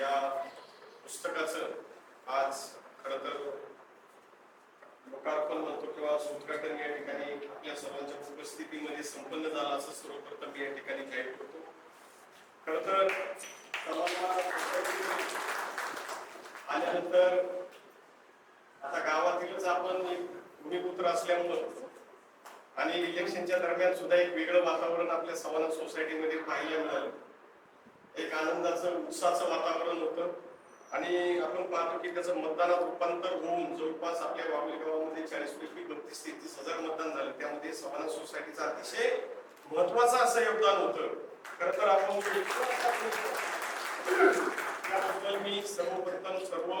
या पुस्तकाचं आज खरं तर लोकार्पण म्हणतो किंवा उद्घाटन या ठिकाणी आपल्या सर्वांच्या उपस्थितीमध्ये संपन्न झालं असं सर्वप्रथम मी या ठिकाणी जाहीर करतो. खरं तर सर्वांना आल्यानंतर आता गावातीलच आपण एक भूमिपुत्र असल्यामुळं आणि इलेक्शनच्या दरम्यान सुद्धा एक वेगळं वातावरण आपल्या सवाना सोसायटीमध्ये पाहायला मिळालं. एक आनंदाचं उत्साहाचं वातावरण होतं. आणि आपण पाहतो की त्याचं मतदानात रूपांतर होऊन जवळपास आपल्या वावली गावामध्ये चाळीस पैकी बत्तीस तेहतीस हजार मतदान झालं. त्यामध्ये समाधान सोसायटीचं अतिशय महत्वाचं असं योगदान होतं. खर तर आपण त्याबद्दल मी सर्वप्रथम सर्व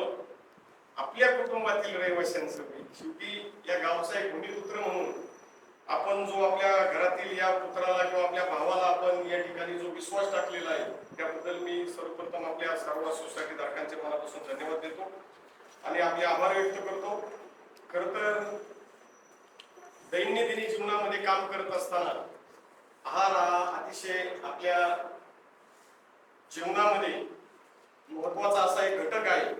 आपल्या कुटुंबातील रहिवाशांचं मी शेवटी या गावचा एक भूमिपुत्र म्हणून आपण जो आपल्या घरातील या पुत्राला किंवा आपल्या भावाला आपण या ठिकाणी जो विश्वास टाकलेला आहे त्याबद्दल मी सर्वप्रथम आपल्या सर्व सोसायटी धारकांचे मनापासून धन्यवाद देतो. आणि आपले आभार व्यक्त करतो. खर तर दैनंदिनी जीवनामध्ये काम करत असताना आहार हा अतिशय आपल्या जीवनामध्ये महत्त्वाचा असा एक घटक आहे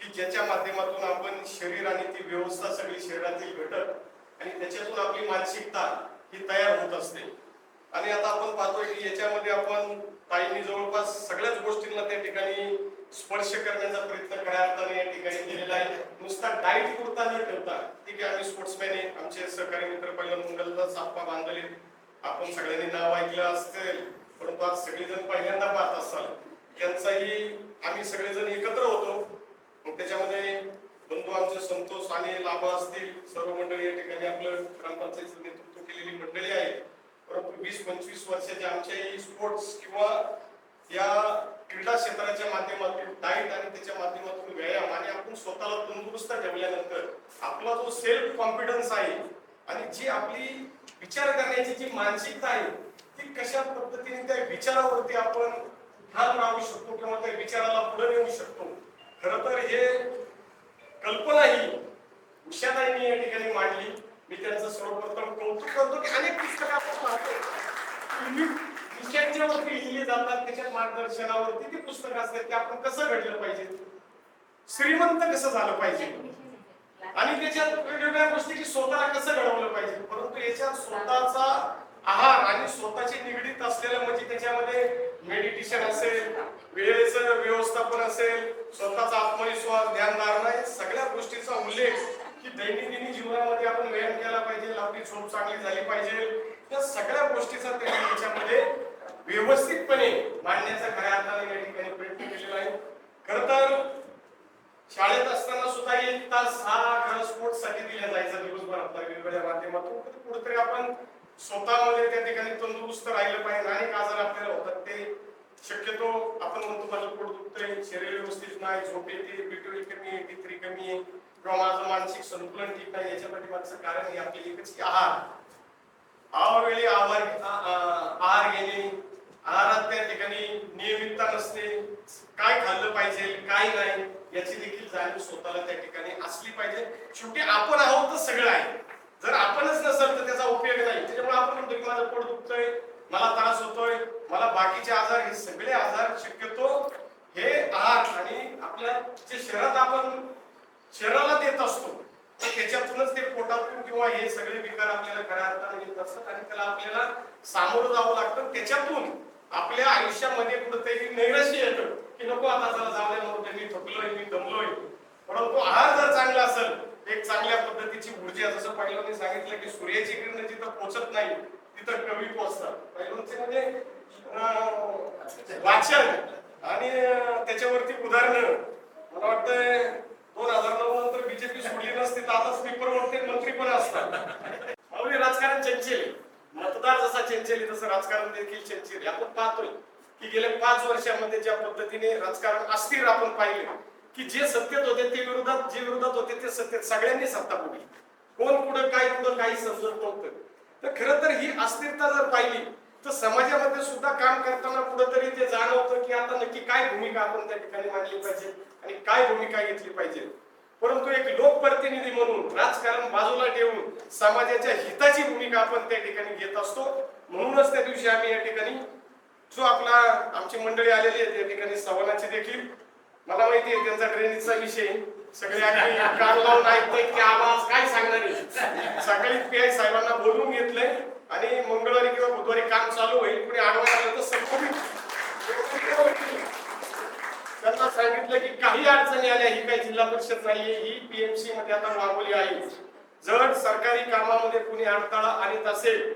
की ज्याच्या माध्यमातून आपण शरीर आणि ती व्यवस्था सगळी शरीरातील घटक आणि त्याच्यातून आपली मानसिकता ही तयार होत असते. आणि आता आपण पाहतोय की याच्यामध्ये आपण ताईंनी जवळपास सगळ्याच गोष्टींना त्या ठिकाणी स्पर्श करण्याचा प्रयत्न खऱ्या अर्थाने या ठिकाणी केलेला आहे. नुसता डाईट पुरता न ठेवता ठीक आहे आम्ही स्पोर्ट्समॅन आहे आमचे सहकारी मित्र पहिल्या मंगलला साप्पा बांधले. आपण सगळ्यांनी नाव ऐकलं असेल परंतु आज सगळेजण पहिल्यांदा पाहत असाल. त्यांचाही आम्ही सगळेजण एकत्र होतो. मग त्याच्यामध्ये बंधू आमचे संतोष आणि लाभा असतील. सर्व मंडळी या ठिकाणी आपलं ग्रामपंचायतीचं नेतृत्व केलेली मंडळी आहे परंतु वीस पंचवीस वर्षाच्या आमच्या स्पोर्ट्स किंवा या क्रीडा क्षेत्राच्या माध्यमातून डाईट आणि त्याच्या माध्यमातून व्यायाम आणि आपण स्वतःला तंदुरुस्त ठेवल्यानंतर आपला जो सेल्फ कॉन्फिडन्स आहे आणि जी आपली विचार करण्याची जी मानसिकता आहे ती कशा पद्धतीने त्या विचारावरती आपण ठाम राहू शकतो किंवा त्या विचाराला पुढे नेऊ शकतो? खर तर हे कल्पना ही उषाताईंनी या ठिकाणी मांडली. मी त्यांचं सर्वप्रथम कौतुक करतो की अनेक पुस्तकं आपण लिहिली जातात त्याच्या मार्गदर्शनावरती ती पुस्तकं असतात ते आपण कसं घडलं पाहिजे? श्रीमंत कसं झालं पाहिजे? आणि त्याच्यात वेगवेगळ्या गोष्टी की स्वतःला कसं घडवलं पाहिजे? परंतु याच्यात स्वतःचा आहार आणि स्वतःची निगडीत असलेलं म्हणजे त्याच्यामध्ये मेडिटेशन असेल वेळेचं व्यवस्थापन असेल स्वतःचा आत्मविश्वास ध्यानधारणा या सगळ्या गोष्टीचा उल्लेख की दैनंदिन जीवनामध्ये आपण व्यायाम केला पाहिजे आपली झोप चांगली झाली पाहिजे. या सगळ्या गोष्टीचा त्यांनी त्याच्यामध्ये व्यवस्थितपणे मांडण्याचा खऱ्या अर्थाने या ठिकाणी प्रयत्न केलेला आहे. खर तर शाळेत असताना सुद्धा एक तास हा खरं स्पोर्ट्ससाठी दिला जायचा दिवसभर आपल्या वेगवेगळ्या माध्यमातून. कुठेतरी आपण स्वतःमध्ये त्या ठिकाणी तंदुरुस्त राहिलं पाहिजे अनेक आजार आपल्याला होतात ते शक्यतो आपण म्हणतो माझं पोट दुखतंय शरीर व्यवस्थित नाही झोप येते बीटवेल कमी आहे डी थ्री कमी आहे किंवा माझं मानसिक संतुलन ठीक नाही याच्या पाठीमागचं कारण हे आपले एकच की आहार. आवेळी आहार आहार घेणे आहारात त्या ठिकाणी नियमितता नसते काय खाल्लं पाहिजे काय नाही याची देखील जाणीव स्वतःला त्या ठिकाणी असली पाहिजे. शेवटी आपण आहोत तर सगळं आहे. जर आपणच नसेल तर त्याचा उपयोग नाही. त्याच्यामुळे आपण म्हणतो की माझं पोट दुखतंय मला त्रास होतोय मला बाकीचे आजार हे सगळे आजार शक्यतो हे आहार आणि आपल्या जे शरीरात आपण शरीराला देत असतो तर त्याच्यातूनच ते पोटातून किंवा हे सगळे विकार आपल्याला खऱ्या अर्थाने येत असतात आणि त्याला आपल्याला सामोरं जावं लागतं. त्याच्यातून आपल्या आयुष्यामध्ये कुठेतरी नैराश्य येतं की नको आता जरा जाऊ दे मी थकलोय मी दमलोय. परंतु आहार जर चांगला असेल एक चांगल्या पद्धतीची ऊर्जा जसं पहिल्यांदा सांगितलं की सूर्याची किरण जिथं पोचत नाही तिथं कवी पोचतात. पहिल्यांचे म्हणजे वाचन आणि त्याच्यावरती उदाहरण. मला वाटतंय दोन हजार नऊ नंतर बीजेपी सोडली नसती तर आता स्पीकर वरती मंत्री पण असतात. माऊली राजकारण चंचल मतदार जसा चंचल तसं राजकारण देखील चंचल आपण पाहतोय की गेल्या पाच वर्षामध्ये ज्या पद्धतीने राजकारण अस्थिर आपण पाहिले की जे सत्तेत होते ते विरोधात जे विरोधात होते ते सत्तेत सगळ्यांनी सत्ता भोगली कोण कुठं काय कुठं काही समजत नव्हतं तर खरं तर ही अस्थिरता जर पाहिली तर समाजामध्ये सुद्धा काम करताना कुठंतरी ते जाणवतं की आता नक्की काय भूमिका आपण त्या ठिकाणी मांडली पाहिजे आणि काय भूमिका घेतली पाहिजे. परंतु एक लोकप्रतिनिधी म्हणून राजकारण बाजूला ठेवून समाजाच्या हिताची भूमिका आपण त्या ठिकाणी घेत असतो. म्हणूनच त्या दिवशी आम्ही या ठिकाणी जो आपला आमची मंडळी आलेली आहे त्या ठिकाणी सवानाची देखील मला माहिती आहे त्यांचा ड्रेनेजचा विषय सगळे अगदी कान लावून ऐकतायत की आवाज काय सांगणार आहे? सकाळी पी आय साहेबांना बोलवून घेतलंय आणि मंगळवारी किंवा बुधवारी काम चालू होईल. कुणी आडवा आलं तर संपूर्ण त्यांना सांगितलं की काही अडचणी आल्या ही काही जिल्हा परिषद नाहीये ही पीएमसी मध्ये आता मागवली आहे. जर सरकारी कामामध्ये कुणी अडथळा आणत असेल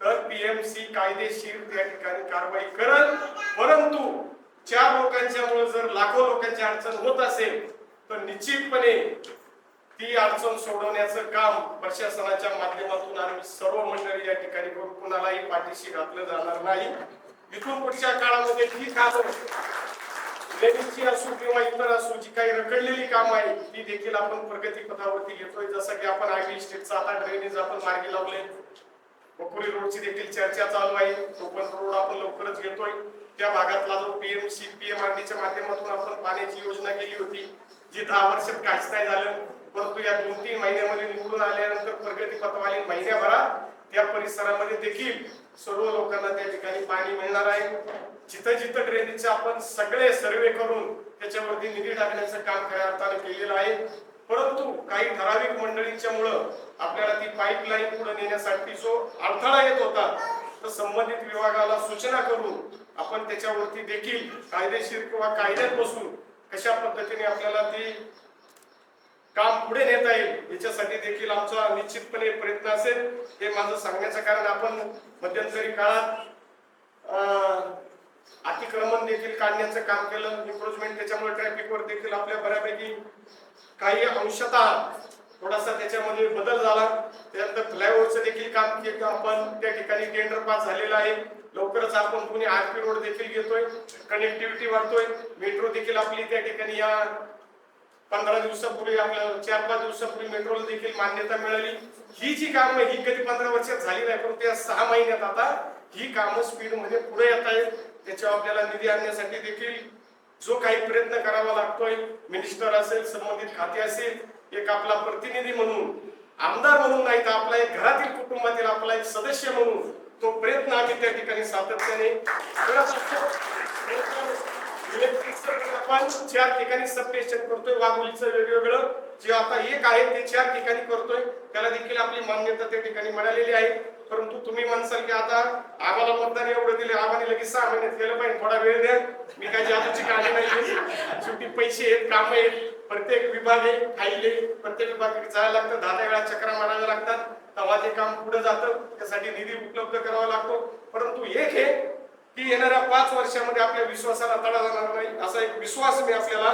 तर पीएमसी कायदेशीर त्या ठिकाणी कारवाई करत परंतु चार लोकांच्या मुळे जर लाखो लोकांची अडचण होत असेल तर निश्चितपणे ती अडचण सोडवण्याचं काम प्रशासनाच्या माध्यमातून आम्ही सर्व मंडळी या ठिकाणी करून कुणालाही पाठीशी घातलं जाणार नाही. इथून पुढच्या काळामध्ये ही कामं लेडीजची असू किंवा इतर असो जी काही रखडलेली काम आहे ती देखील आपण प्रगती पथावरती घेतोय. जसं की आपण आयबी स्टेटचा आता ड्रेनेज आपण मार्गी लावले बकुरी रोडची देखील चर्चा चालू आहे. कोकण रोड आपण लवकरच घेतोय. त्या भागातला जो पीएमसी पीएमआरडीच्या माध्यमातून आपण पाण्याची योजना केली होती जी दहा वर्षात काहीच नाही झालं परंतु या दोन तीन महिन्यामध्ये निवडून आल्यानंतर प्रगती पथवाली महिन्याभरात त्या परिसरामध्ये देखील सर्व लोकांना त्या ठिकाणी पाणी मिळणार आहे. जिथं जिथं ड्रेनेजचे आपण सगळे सर्वे करून त्याच्यावरती निधी टाकण्याचं काम खऱ्या अर्थानं केलेलं आहे. परंतु काही ठराविक मंडळींच्या मुळे आपल्याला ती पाईपलाईन पुढे नेण्यासाठी जो अडथळा येत होता तर संबंधित विभागाला सूचना करून आपण त्याच्यावरती देखील कायदेशीर किंवा कायद्यात बसून कशा पद्धतीने आपल्याला ती काम पुढे नेता येईल याच्यासाठी देखील आमचा निश्चितपणे प्रयत्न असेल. हे माझं सांगण्याचं कारण आपण मध्यंतरी काळात अतिक्रमण देखील काढण्याचं काम केलं. इम्प्रुव्हमेंट त्याच्यामुळे ट्रॅफिकवर देखील आपल्या बऱ्यापैकी काही अंशतः थोडासा त्याच्यामध्ये बदल झाला. त्यानंतर फ्लायओव्हरचं देखील काम केलं. आपण त्या ठिकाणी टेंडर पास झालेलं आहे. लवकरच आपण पुणे आरपी रोड देखील घेतोय कनेक्टिव्हिटी वाढतोय. मेट्रो देखील आपली त्या ठिकाणी या पंधरा दिवसापूर्वी आपल्याला चार पाच दिवसापूर्वी मेट्रोला देखील मान्यता मिळाली. ही जी कामं ही कधी पंधरा वर्षात झाली नाही परंतु या सहा महिन्यात आता ही कामं स्पीडमध्ये पुढे येत आहेत. त्याच्यावर आपल्याला निधी आणण्यासाठी देखील जो काही प्रयत्न करावा लागतोय मिनिस्टर असेल संबंधित खाते असेल एक आपला प्रतिनिधी म्हणून आमदार म्हणून नाही तर आपला एक घरातील कुटुंबातील आपला एक सदस्य म्हणून तो प्रयत्न आम्ही त्या ठिकाणी सातत्याने करत असतो. इलेक्ट्रिकचं आपण चार ठिकाणी सबस्टेशन करतोय वाघोलीचं वेगवेगळं. जे आता एक आहे ते चार ठिकाणी करतोय. त्याला देखील आपली मान्यता त्या ठिकाणी मिळालेली आहे. परंतु तुम्ही म्हणसाल की आता आम्हाला मतदान एवढं दिले आम्हाला लगेच सहा महिन्यात केलं पाहिजे. थोडा वेळ द्या. मी काय जादूची काळजी नाही शेवटी पैसे आहेत काम आहेत. प्रत्येक विभाग आहे खाईले प्रत्येक विभागाकडे जायला लागतं. दहा दहा वेळा चक्रा माराव्या लागतात. तेव्हा ते काम पुढे जातं त्यासाठी निधी उपलब्ध करावा लागतो. परंतु एक हे की येणाऱ्या पाच वर्षामध्ये आपल्या विश्वासाला तडा जाणार नाही असा एक विश्वास मी आपल्याला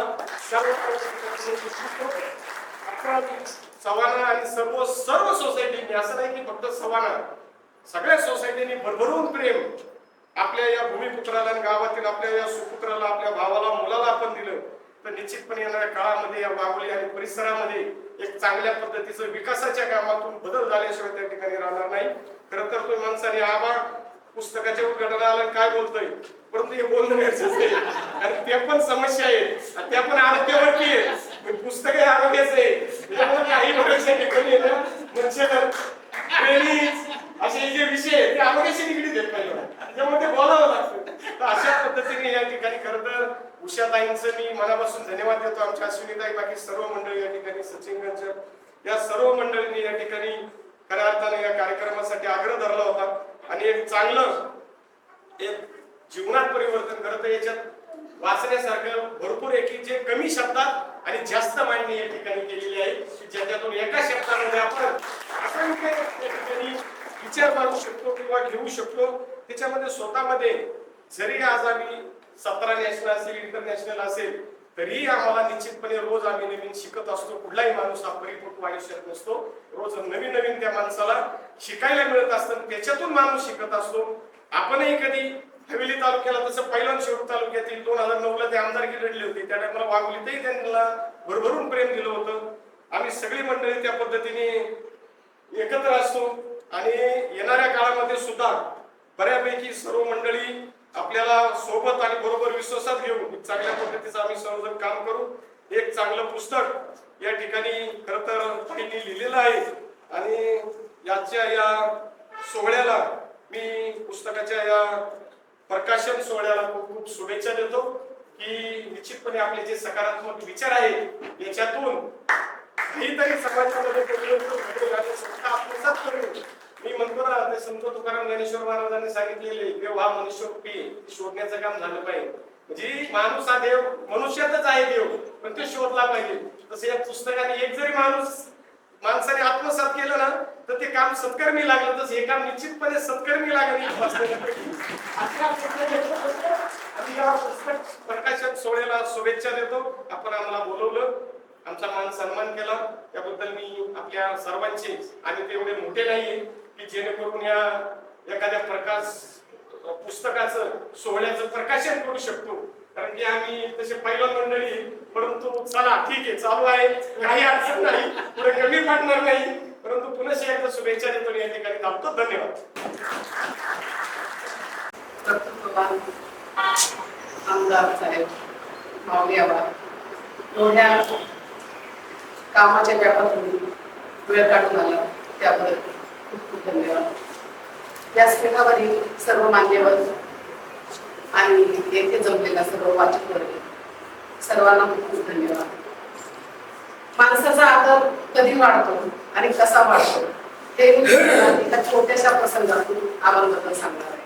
सवाना आणि सर्व सर्व सोसायटीने असं नाही की फक्त सवाना सगळ्या सोसायटीने भरभरून प्रेम आपल्या या भूमिपुत्राला आणि गावातील आपल्या या सुपुत्राला आपल्या भावाला मुलाला आपण दिलं. तर निश्चितपणे येणाऱ्या काळामध्ये या वाघोली आणि परिसरामध्ये एक चांगल्या पद्धतीचं विकासाच्या कामातून बदल झाल्याशिवाय त्या ठिकाणी राहणार नाही. खरं तर तो माणसाने आबा पुस्तकाच्या उद्घाटनाला काय बोलतोय? परंतु हे बोलणं गरजेचं आहे. आणि त्या पण समस्या आहेत आणि त्या पण आरोग्यावरती आहेत पुस्तक हे आरोग्याचं आहे. त्यामुळे काही भरोसा ना असे जे विषय ते आरोग्याशी निगडीत आहेत पहिलं. त्यामध्ये ते बोलावं लागतं. तर या ठिकाणी खरं तर उषाताईंचं मी मनापासून धन्यवाद देतो. आमच्या अश्विनीताई बाकी सर्व मंडळी या ठिकाणी सचिन गंजर या सर्व मंडळींनी या ठिकाणी खऱ्या अर्थाने या कार्यक्रमासाठी आग्रह धरला होता. आणि एक चांगलं एक जीवनात परिवर्तन करत याच्यात वाचण्यासारखं भरपूर एक जे कमी शब्दात आणि जास्त मांडणी या ठिकाणी केलेली आहे की ज्याच्यातून एका शब्दामध्ये आपण असंख्य या ठिकाणी विचार मांडू शकतो किंवा घेऊ शकतो. त्याच्यामध्ये स्वतःमध्ये जरी आज आम्ही सतरा नॅशनल असेल इंटरनॅशनल असेल तरीही आम्हाला निश्चितपणे रोज आम्ही नवीन शिकत असतो. कुठलाही माणूस हा परिपक्व आयुष्यात नसतो. रोज नवीन नवीन त्या माणसाला शिकायला मिळत असतं त्याच्यातून माणूस शिकत असतो. आपणही कधी हवेली तालुक्याला तसं पहिल्यांदा शेवट तालुक्यातील दोन हजार नऊ ला ते आमदारकी लढली होती. त्या टायमाला वाघोलीतही त्यांना भरभरून प्रेम दिलं होतं. आम्ही सगळी मंडळी त्या पद्धतीने एकत्र असतो. आणि येणाऱ्या काळामध्ये सुद्धा बऱ्यापैकी सर्व मंडळी आपल्याला सोबत आणि बरोबर विश्वासात घेऊन चांगल्या पद्धतीचं आम्ही सर्वजण काम करू. एक चांगलं पुस्तक या ठिकाणी खर तर ताईंनी लिहिलेलं आहे. आणि याच्या या सोहळ्याला मी पुस्तकाच्या या प्रकाशन सोहळ्याला खूप खूप शुभेच्छा देतो की निश्चितपणे आपले जे सकारात्मक विचार आहेत याच्यातून काहीतरी समाजामध्ये परिवर्तन घडेल आत्मसात मी म्हणतो ना ते संत तुकाराम ज्ञानेश्वर महाराजांनी सांगितलेले देव हा मनुष्योपी शोधण्याचं काम झालं पाहिजे. म्हणजे माणूस हा देव मनुष्यातच आहे देव पण ते शोधला पाहिजे. तसं या पुस्तकाने एक जरी माणूस माणसाने आत्मसात केलं ना तर ते काम सत्कर्मी लागलं. तसं हे काम निश्चितपणे सत्कर्मी लागेल. पुस्तक प्रकाशन सोहळ्याला शुभेच्छा देतो. आपण आम्हाला बोलवलं आमचा मान सन्मान केला. त्याबद्दल मी आपल्या सर्वांचे आणि ते एवढे मोठे नाहीये की जेणेकरून या एखाद्या प्रकाश पुस्तकाचं सोहळ्याचं प्रकाशन करू शकतो. कारण की आम्ही तसे पहिला मंडळी परंतु चला ठीक आहे चालू आहे. काही अडचण नाही. पुढे कमी पडणार नाही. परंतु पुन्हा एकदा शुभेच्छा देतो या ठिकाणी थांबतो. धन्यवाद. आमदार साहेब माऊली एवढ्या कामाच्या व्यापातून वेळ काढून आला त्याबद्दल. खूप खूप धन्यवाद या सर्व मान्यवर आणि येथे जमलेला सर्व वाचक वर्ग सर्वांना खूप खूप धन्यवाद. माणसाचा आदर कधी वाढतो आणि कसा वाढतो हे मी एका छोट्याशा प्रसंगातून आम्हाला सांगणार आहे.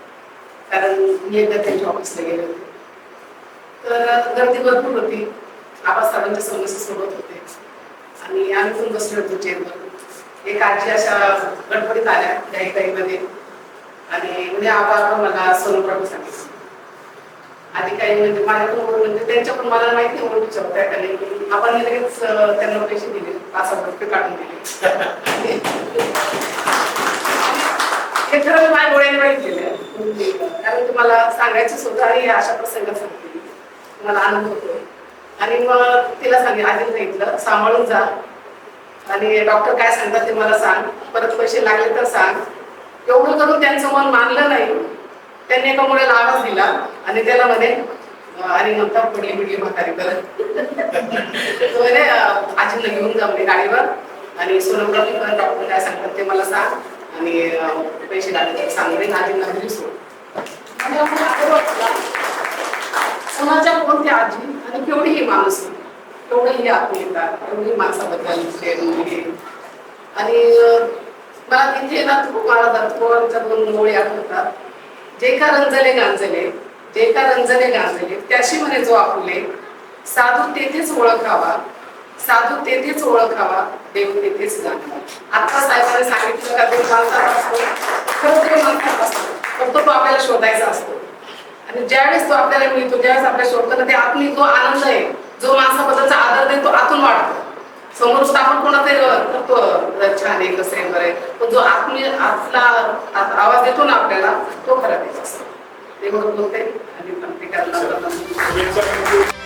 कारण मी एकदा त्यांच्या ऑफिसला गेले होते. तर गर्दी भरपूर होती. आबासाहेबांच्या समस्या सोबत होते. आणि आम्ही पण बसले होतो चेअरवर एक आजी अशा गणपतीत आल्या काही काही मध्ये आणि म्हणजे आबा मला सोनोग्राफी सांगितलं. आधी काही म्हणजे माझ्याकडून म्हणजे त्यांच्या पण मला माहिती नाही ओळखीच्या होत्या का आपण लगेच त्यांना पैसे दिले. पाच हजार रुपये काढून दिले. हे खरं माझ्या डोळ्याने माहिती दिले कारण तुम्हाला सांगायचं सुद्धा आणि अशा प्रसंगात सांगते. मला आनंद होतो आणि मग तिला सांगितलं आधी सांगितलं सांभाळून जा. आणि डॉक्टर काय सांगतात ते मला सांग. परत पैसे लागले तर सांग. एवढं करून त्यांचं मन मानलं नाही. त्यांनी एका मुलाला आवाज दिला आणि त्याला म्हणे आणि नंतर पडली बिडली म्हातारी करत म्हणे आजीला घेऊन जा म्हणे गाडीवर आणि सोनोग्राफी करत डॉक्टर काय सांगतात ते मला सांग. आणि पैसे लागले तर सांग म्हणे आजींना घरी सोड. आणि आपण समाजात कोणती आजी आणि केवढी ही माणूस केवढी ही आत्मीयता एवढी माणसाबद्दल हे. म्हणजे. आणि मला तिथे ना खूप मला दत्तोबांच्या दोन ओळी आठवतात. जे का रंजले गांजले जे का रंजले गांजले त्याशी म्हणे जो आपुले साधू तेथेच ओळखावा साधू तेथेच ओळखावा देव तेथेच जाणावा. आता साहेबांनी सांगितलं का देव माणसात असतो खरं देव असतो. फक्त तो आपल्याला शोधायचा असतो. आणि ज्यावेळेस तो आपल्याला मिळतो ज्यावेळेस आपल्याला शोधतो ना ते आतली जो आनंद आहे. जो माणसाबद्दलचा आदर आहे तो आतून वाढतो. समोर आपण कोणाचे करतो छान आहे कसं आहे. बरं पण जो आत्मीय आतला आत- आवाज येतो ना आपल्याला तो खरा देव असतो. ते म्हणून बोलते आणि प्रत्येकाला शुभेच्छा